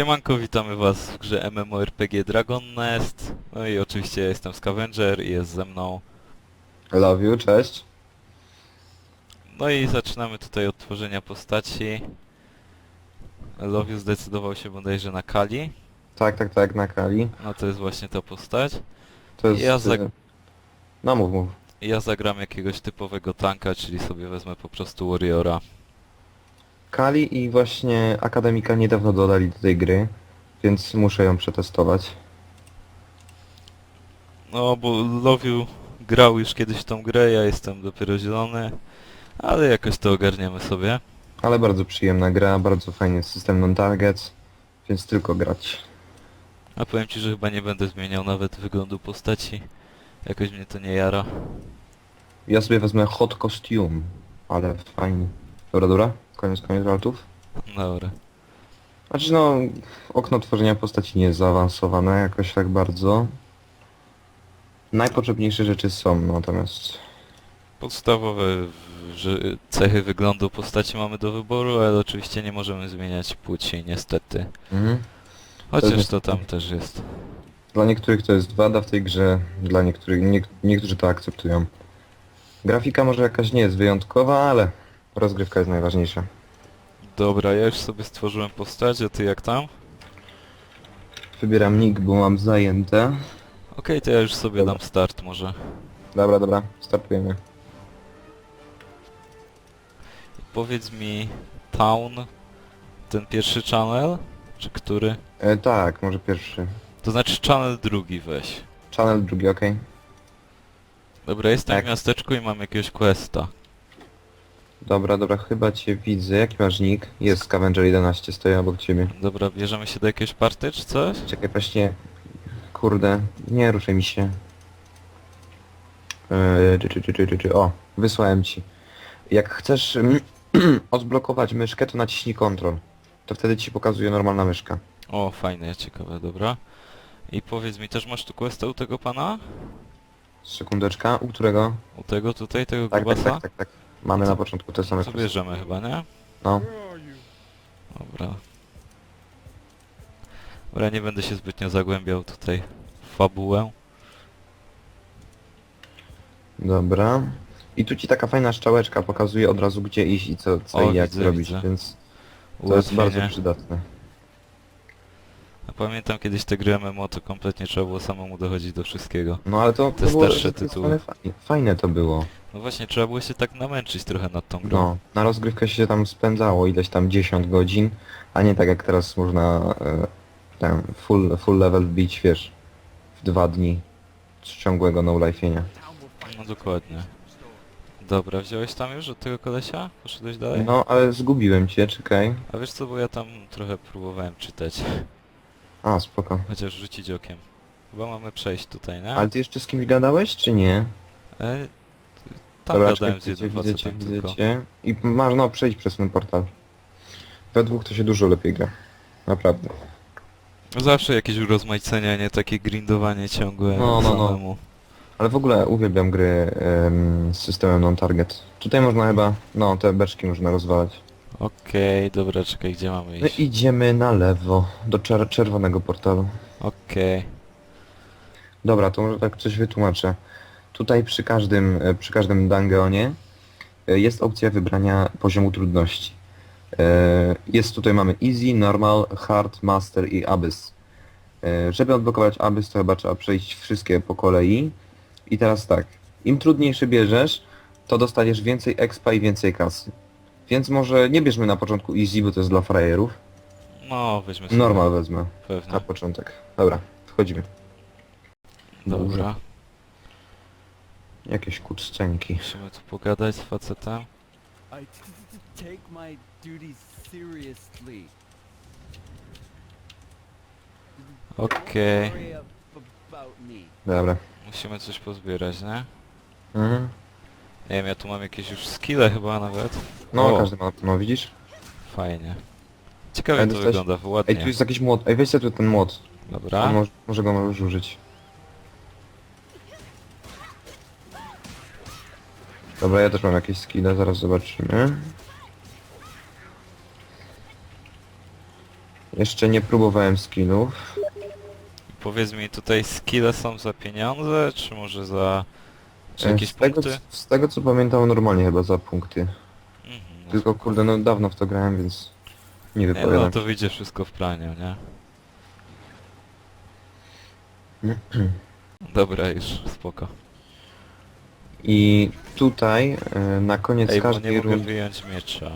Siemanko, witamy was w grze MMORPG Dragon Nest. No i oczywiście ja jestem Scavenger i jest ze mną. Love you, cześć. No i zaczynamy tutaj od tworzenia postaci. Loviu zdecydował się bodajże na Kali. Tak, tak, tak, na Kali. No to jest właśnie ta postać. To jest... Ja za- e, No mów, mów. Ja zagram jakiegoś typowego tanka, czyli sobie wezmę po prostu Warriora. Kali i właśnie Akademika niedawno dodali do tej gry, więc muszę ją przetestować. No bo Loviu grał już kiedyś w tą grę, ja jestem dopiero zielony. Ale jakoś to ogarniemy sobie. Ale bardzo przyjemna gra, bardzo fajny system non-targets, więc tylko grać. A powiem ci, że chyba nie będę zmieniał nawet wyglądu postaci. Jakoś mnie to nie jara. Ja sobie wezmę hot costume, ale fajnie. Dobra, dobra, koniec, koniec altów. Dobra. Znaczy no, okno tworzenia postaci nie jest zaawansowane jakoś tak bardzo. Najpotrzebniejsze rzeczy są, natomiast... Podstawowe cechy wyglądu postaci mamy do wyboru, ale oczywiście nie możemy zmieniać płci, niestety. Mhm. Chociaż to tam też jest. Dla niektórych to jest wada w tej grze, dla niektórych, nie, niektórzy to akceptują. Grafika może jakaś nie jest wyjątkowa, ale rozgrywka jest najważniejsza. Dobra, ja już sobie stworzyłem postać, a ty jak tam? Wybieram nick, bo mam zajęte. Okej, to ja już sobie Dobra. dam start może. Dobra, dobra, startujemy. Powiedz mi, Town, ten pierwszy channel, czy który? E, tak, może pierwszy. To znaczy channel drugi weź. Channel drugi, okej. Dobra, jestem Tak. w miasteczku i mam jakiegoś questa. Dobra, dobra, chyba cię widzę. Jaki masz nick? Jest Scavenger 11, stoję obok ciebie. Dobra, bierzemy się do jakiejś party czy coś? Czekaj, właśnie... Kurde, nie ruszaj mi się. Eee, czy, czy, czy, czy, czy, czy. O, wysłałem ci. Jak chcesz mm, odblokować myszkę, to naciśnij Ctrl. To wtedy ci pokazuje normalna myszka. O, fajne, ciekawe, dobra. I powiedz mi, też masz tu questa u tego pana? Sekundeczka, u którego? U tego tutaj, tego Tak, tak, grubasa? tak, tak, tak. Mamy na początku te same Co kwestie. bierzemy chyba, nie? No. Dobra. Dobra, nie będę się zbytnio zagłębiał tutaj w fabułę. Dobra. I tu ci taka fajna szczałeczka pokazuje od razu gdzie iść i co, co O, i jak widzę, zrobić, widzę. więc to jest bardzo Ułatwienie. przydatne. A pamiętam kiedyś te gry MMO, to kompletnie trzeba było samemu dochodzić do wszystkiego. No ale to, Te było, starsze jest tytuły. Fajne, fajne to było. No właśnie, trzeba było się tak namęczyć trochę nad tą grą. No, na rozgrywkę się tam spędzało ileś tam 10 godzin, a nie tak jak teraz można e, ten full, full level bić, wiesz, w dwa dni z ciągłego no-life'ienia. No dokładnie. Dobra, wziąłeś tam już od tego kolesia? Poszedłeś dalej? No, ale zgubiłem cię, czekaj. A wiesz co, bo ja tam trochę próbowałem czytać. A, spoko. Chociaż rzucić okiem. Chyba mamy przejść tutaj, nie? Ale ty jeszcze z kimś gadałeś, czy nie? E, tam Dobra, gadałem z czekaj, jednym widzę cię, facetem widzę tylko. cię. I masz, no, przejść przez ten portal. We dwóch to się dużo lepiej gra. Naprawdę. Zawsze jakieś urozmaicenia, nie takie grindowanie ciągłe No, no, no. samemu. Ale w ogóle uwielbiam gry em, z systemem non-target. Tutaj można chyba, no, te beczki można rozwalać. Okej, dobra, czekaj, gdzie mamy No iść? idziemy na lewo, do czer czerwonego portalu. Okej. Dobra, to może tak coś wytłumaczę. Tutaj przy każdym, e, przy każdym dungeonie e, jest opcja wybrania poziomu trudności. E, Jest tutaj mamy Easy, Normal, Hard, Master i Abyss. Żeby odblokować Abyss to chyba trzeba przejść wszystkie po kolei. I teraz tak, im trudniejszy bierzesz, to dostaniesz więcej expa i więcej kasy. Więc może nie bierzmy na początku Easy, bo to jest dla frajerów. No, weźmy sobie. Normal wezmę Pewnie. na początek. Dobra, wchodzimy. Dobra. Jakieś kutscenki. Musimy tu pogadać z facetem. I t- t- t- take my duties seriously. Okej. Don't worry ab- about me. Dobra. Musimy coś pozbierać, nie? Mhm. Nie wiem, ja tu mam jakieś już skille chyba nawet. No, O. każdy ma, no widzisz? Fajnie. Ciekawie Ej, to dostałeś- wygląda, Ej, ładnie. tu jest jakiś młot. Ej, weź sobie tu ten młot. Dobra. Może, może go możesz użyć. Dobra, ja też mam jakieś skille, zaraz zobaczymy. Jeszcze nie próbowałem skillów. Powiedz mi, tutaj skille są za pieniądze, czy może za... Czy E, jakieś z, tego, punkty? z tego co pamiętam normalnie chyba za punkty. Mhm, no Tylko kurde, no dawno w to grałem, więc nie Nie, wypowiadam. no to wyjdzie wszystko w planie, nie? Dobra, już, spoko. I tutaj e, na koniec Ej, bo nie każdej mogę rundy... wyjąć miecza.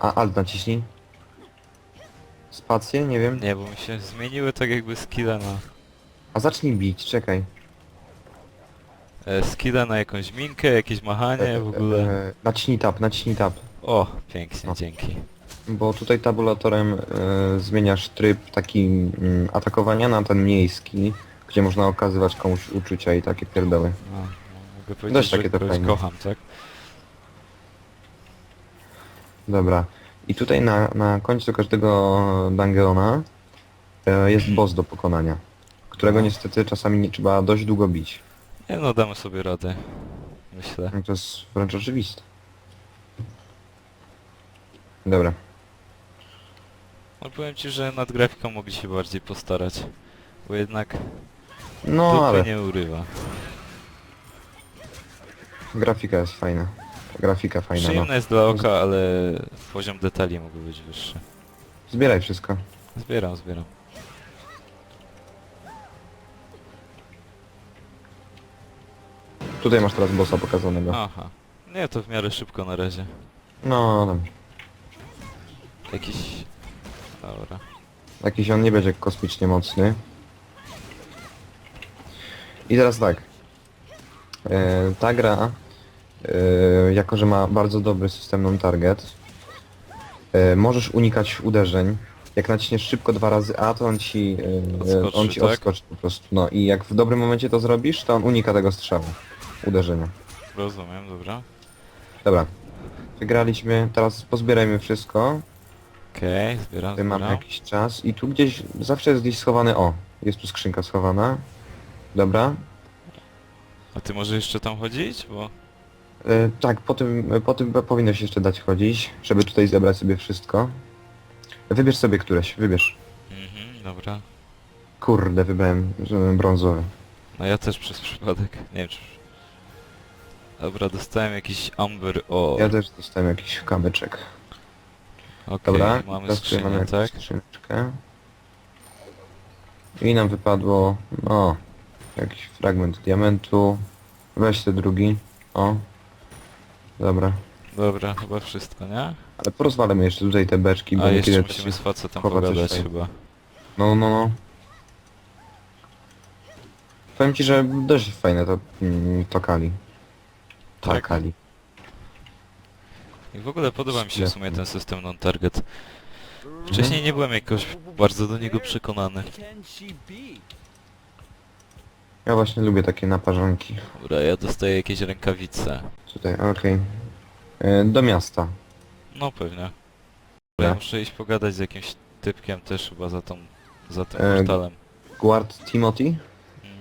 A, alt naciśnij. Spację? Nie wiem. Nie, bo mi się zmieniły tak jakby skille na... A zacznij bić, czekaj. E, skille na jakąś minkę, jakieś machanie, w ogóle... E, naciśnij tab, naciśnij tab. O, pięknie, No. dzięki. Bo tutaj tabulatorem e, zmieniasz tryb taki mm, atakowania na ten miejski, gdzie można okazywać komuś uczucia i takie pierdoły. No, no, mogę powiedzieć, Dość że takie to kogoś fajne. kocham, tak? Dobra. I tutaj na, na końcu każdego dungeona e, jest boss do pokonania, którego No. niestety czasami nie trzeba dość długo bić. Nie no, damy sobie radę. Myślę. No To jest wręcz oczywiste. Dobra. No powiem ci, że nad grafiką mogli się bardziej postarać. Bo jednak No dupy ale nie urywa. grafika jest fajna. Grafika fajna, no. Przyjemne jest dla oka, ale poziom detali mógłby być wyższy. Zbieraj wszystko. Zbieram, zbieram. Tutaj masz teraz bossa pokazanego. Aha. Nie, to w miarę szybko na razie. No dobrze. Jakiś... Dobra. Jakiś on nie będzie kosmicznie mocny. I teraz tak. E, ta gra, e, jako że ma bardzo dobry system non-target, e, możesz unikać uderzeń. Jak naciśniesz szybko dwa razy A, to on ci, e, Odskoczy, on ci tak? odskoczy po prostu. No i jak w dobrym momencie to zrobisz, to on unika tego strzału. Uderzenia. Rozumiem, dobra. Dobra. Wygraliśmy, teraz pozbierajmy wszystko. Okej, zbieram, Tutaj mamy zbieram. jakiś czas i tu gdzieś, zawsze jest gdzieś schowany, o, jest tu skrzynka schowana. Dobra. A ty może jeszcze tam chodzić? Bo... E, tak, po tym, po tym powinno się jeszcze dać chodzić, żeby tutaj zebrać sobie wszystko. Wybierz sobie któreś, wybierz. Mhm, dobra. Kurde, wybrałem e, brązowy. No ja też przez przypadek. Nie wiem czy... Dobra, dostałem jakiś amber o. Ja też dostałem jakiś kamyczek. Okej, Dobra, mamy teraz tutaj mamy skrzynię, jakąś tak? skrzyneczkę. I nam wypadło, no, jakiś fragment diamentu. Weź ten drugi, o. Dobra. Dobra, chyba wszystko, nie? Ale porozwalamy jeszcze tutaj te beczki, bo A jeszcze niekiedy musimy z facetem chowa coś pogadać tutaj. chyba. No, no, no. Powiem ci, że dość fajne to, mm, to Kali. Tak? Tak, Kali. I w ogóle podoba mi się w sumie ten system non-target. Wcześniej nie byłem jakoś bardzo do niego przekonany. Ja właśnie lubię takie naparzanki. Dobra, ja dostaję jakieś rękawice. Tutaj, okej. E, Do miasta. No pewnie. Ja muszę iść pogadać z jakimś typkiem też chyba za tą... za tym E, portalem. Guard Timothy? Mm,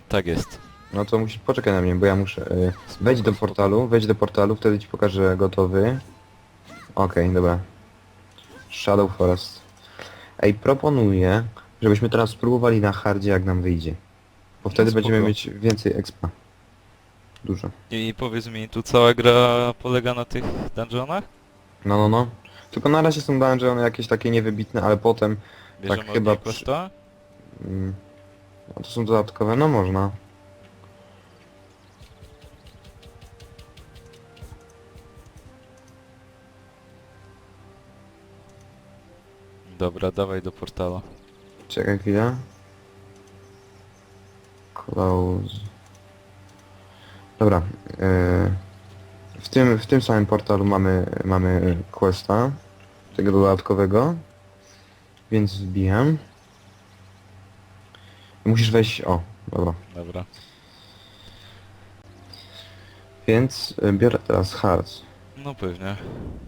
Tak jest. No to musisz poczekaj na mnie, bo ja muszę... E, wejdź do portalu, wejdź do portalu, wtedy ci pokażę gotowy. Okej, dobra. Shadow Forest. Ej, proponuję, żebyśmy teraz spróbowali na hardzie, jak nam wyjdzie. Bo wtedy No, spoko. będziemy mieć więcej expa. Dużo. I powiedz mi, tu cała gra polega na tych dungeonach? No, no, no. Tylko na razie są dungeony jakieś takie niewybitne, ale potem... Bierzemy Tak, od chyba niej przy-? Mm, no to są dodatkowe, no można. Dobra, dawaj do portala. Czekaj chwilę. Close. Dobra. e, w, tym, w tym samym portalu mamy, mamy questa. Tego dodatkowego. Więc wbijam. Musisz wejść... O, dobra. Dobra. Więc e, biorę teraz hard. No pewnie.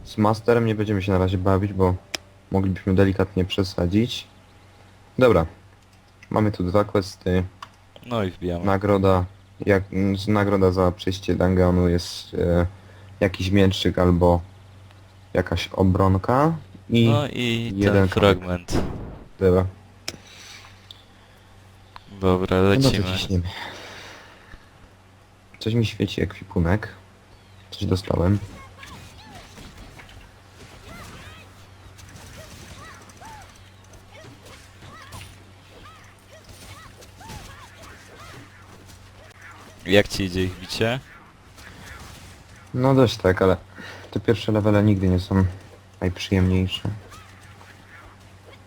Z masterem nie będziemy się na razie bawić, bo moglibyśmy delikatnie przesadzić. Dobra. Mamy tu dwa questy. No i wbijamy. Nagroda, jak, z- nagroda za przejście dungeonu jest e, jakiś mięczyk albo jakaś obronka I No i jeden ten fragment. dobra. Dobra, No to lecimy. ciśniemy. Coś mi świeci ekwipunek. Coś dostałem. Jak ci idzie ich bicie? No dość tak, ale te pierwsze levele nigdy nie są najprzyjemniejsze.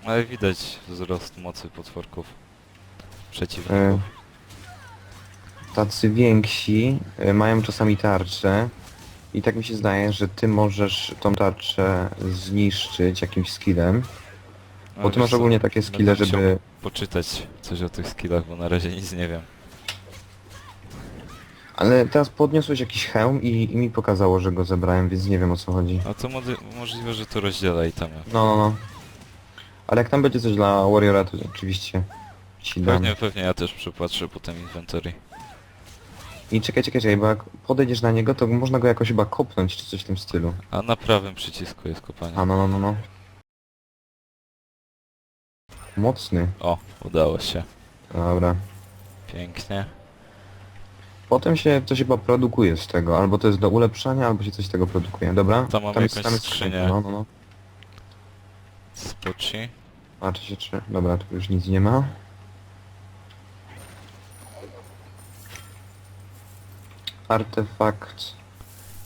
Ale widać wzrost mocy potworków. E, Przeciwników. tacy więksi e, mają czasami tarcze i tak mi się zdaje, że ty możesz tą tarczę zniszczyć jakimś skillem, No, bo ty wiesz masz co, ogólnie takie będę skille, musiał żeby... Poczytać coś o tych skillach, bo na razie nic nie wiem. Ale teraz podniosłeś jakiś hełm i, i mi pokazało, że go zebrałem, więc nie wiem o co chodzi. A to możliwe, że to rozdziela itemy. No, no, no. Ale jak tam będzie coś dla Warriora, to oczywiście ci dam. Pewnie, pewnie ja też przypatrzę potem inventory. I czekaj, czekaj, czekaj, bo jak podejdziesz na niego, to można go jakoś chyba kopnąć, czy coś w tym stylu. A na prawym przycisku jest kopanie. A, no, no, no, no. Mocny. O, udało się. Dobra. Pięknie. Potem się coś chyba produkuje z tego, albo to jest do ulepszania, albo się coś z tego produkuje, dobra? Tam mamy jest- jakąś skrzynię. No, no, no. Spoci. Patrzę się czy... Dobra, tu już nic nie ma. Artefakt.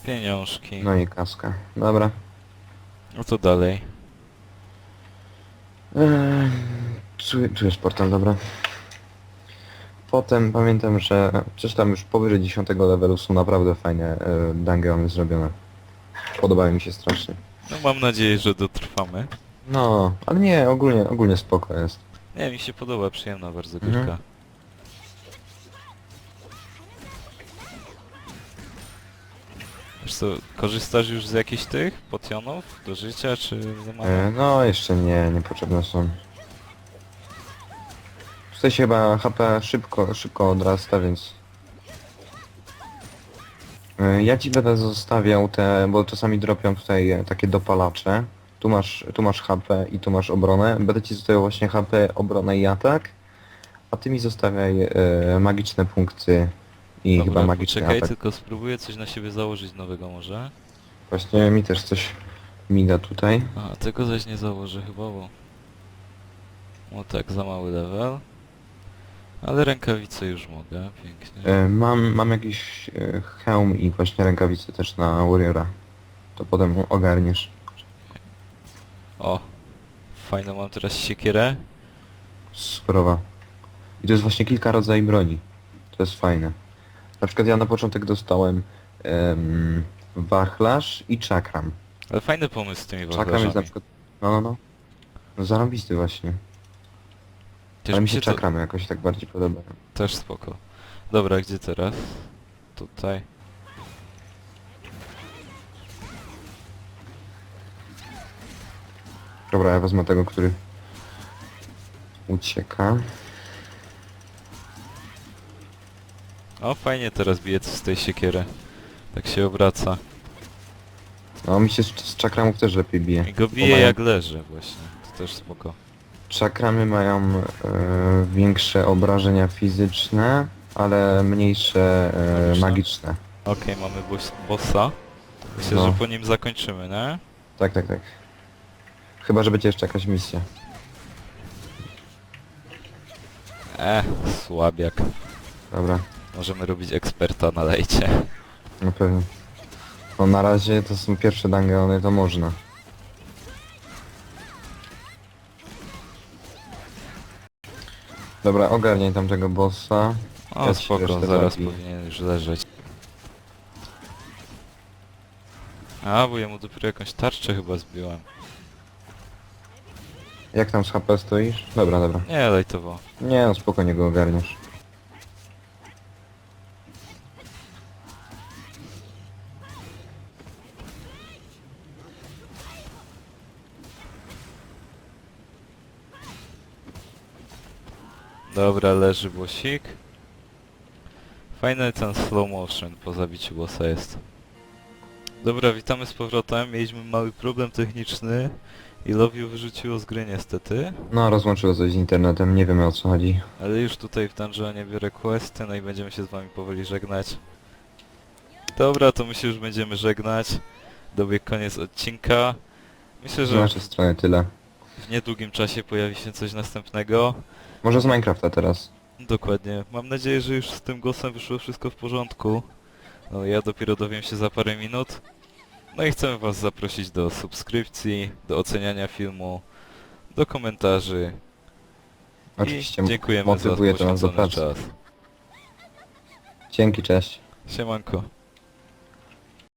Pieniążki. No i kaska. Dobra. No to dalej. Eee, tu jest portal, dobra. Potem pamiętam, że coś tam już powyżej 10 levelu są naprawdę fajne e, dungeony zrobione. Podobały mi się strasznie. No mam nadzieję, że dotrwamy. No, ale nie, ogólnie, ogólnie spoko jest. Nie, mi się podoba, przyjemna bardzo Mhm. gierka. Wiesz co, korzystasz już z jakichś tych potionów do życia, czy nie ma? E, no, jeszcze nie, niepotrzebne są. Tutaj się chyba HP szybko, szybko odrasta, więc... E, Ja ci będę zostawiał te, bo czasami dropią tutaj e, takie dopalacze. Tu masz, tu masz HP i tu masz obronę. Będę ci zostawiał właśnie HP, obronę i atak. A ty mi zostawiaj e, magiczne punkty i Dobra, chyba magiczny poczekaj, atak. tylko spróbuję coś na siebie założyć nowego może. Właśnie mi też coś miga tutaj. A, tego zaś nie założę chyba, bo... O tak, za mały level. Ale rękawice już mogę, pięknie. E, Mam, mam jakiś e, hełm i właśnie rękawice też na Warriora. To potem ogarniesz. O, fajną mam teraz siekierę. Sprawa. I to jest właśnie kilka rodzajów broni. To jest fajne. Na przykład ja na początek dostałem em, wachlarz i czakram. Ale fajny pomysł z tymi Czakram jest na wachlarzami. przykład... No, no, no. No zarąbisty właśnie. Też Ale mi się to czakramy jakoś tak bardziej podobają. też spoko. Dobra, gdzie teraz? Tutaj. Dobra, ja wezmę tego, który ucieka. O, fajnie teraz bije z tej siekiery. Tak się obraca. No mi się z, z czakramów też lepiej bije. I go Bo bije mają- jak leży właśnie. To też spoko. Czakramy mają e, większe obrażenia fizyczne, ale mniejsze e, Magiczne? magiczne. Okej, mamy boss, bossa. Myślę, No. że po nim zakończymy, nie? Tak, tak, tak. Chyba, że będzie jeszcze jakaś misja. Eh, słabiak. Dobra, Możemy robić eksperta na lejcie. na pewno. No na razie to są pierwsze dungeony, to można. Dobra, ogarniaj tam tego bossa. O, Ja ci spoko, resztę zaraz zabiję. powinien już leżeć. A, bo ja mu dopiero jakąś tarczę chyba zbiłem. Jak tam z HP stoisz? Dobra, dobra. Nie, lejtowo. Nie no, spokojnie go ogarniesz. Dobra, leży bossik. Fajny ten slow motion po zabiciu bossa jest. Dobra, witamy z powrotem. Mieliśmy mały problem techniczny I Loviu wyrzuciło z gry niestety, No, rozłączyło coś z internetem, nie wiemy o co chodzi. ale już tutaj w dungeonie biorę questy, no i będziemy się z wami powoli żegnać. Dobra, to my się już będziemy żegnać. Dobiegł koniec odcinka. Myślę, Z że naszej strony tyle. W niedługim czasie pojawi się coś następnego. Może z Minecrafta teraz. Dokładnie. Mam nadzieję, że już z tym głosem wyszło wszystko w porządku. No ja dopiero dowiem się za parę minut. No i chcemy was zaprosić do subskrypcji, do oceniania filmu, do komentarzy. Oczywiście I dziękujemy motywuje za to nas do poświęcony pracy. czas. Dzięki, cześć. Siemanko.